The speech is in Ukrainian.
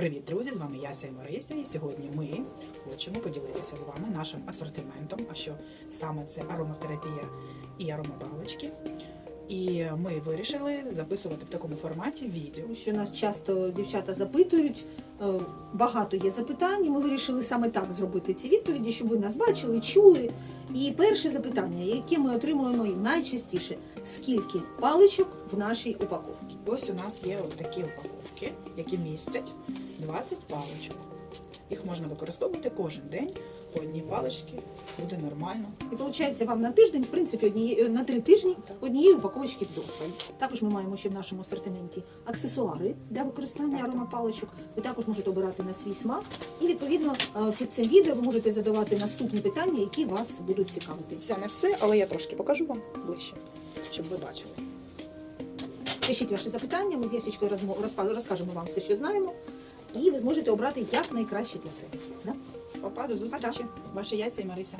Привіт, друзі! З вами я Марися. І сьогодні ми хочемо поділитися з вами нашим асортиментом. А що саме це ароматерапія і аромабалочки. І ми вирішили записувати в такому форматі відео. Що нас часто дівчата запитують, е, багато є запитань. і Ми вирішили саме так зробити ці відповіді, щоб ви нас бачили, чули. І перше запитання, яке ми отримуємо найчастіше: скільки паличок в нашій упаковці? Ось у нас є такі упаковки, які містять 20 паличок. Їх можна використовувати кожен день по одній паличці, буде нормально. І виходить, вам на тиждень, в принципі, однієї на три тижні однієї упаковочки досить. Також ми маємо ще в нашому асортименті аксесуари для використання Так, аромапаличок. Ви також можете обирати на свій смак. І відповідно е, під цим відео ви можете задавати наступні питання, які вас будуть цікавити. Це не все, але я трошки покажу вам ближче, щоб ви бачили. Пишіть ваші запитання, ми з Ясічкою розкажемо вам все, що знаємо, і ви зможете обрати як найкраще для себе. Да? Папа, до зустрічі. Ваша Яся і Марися.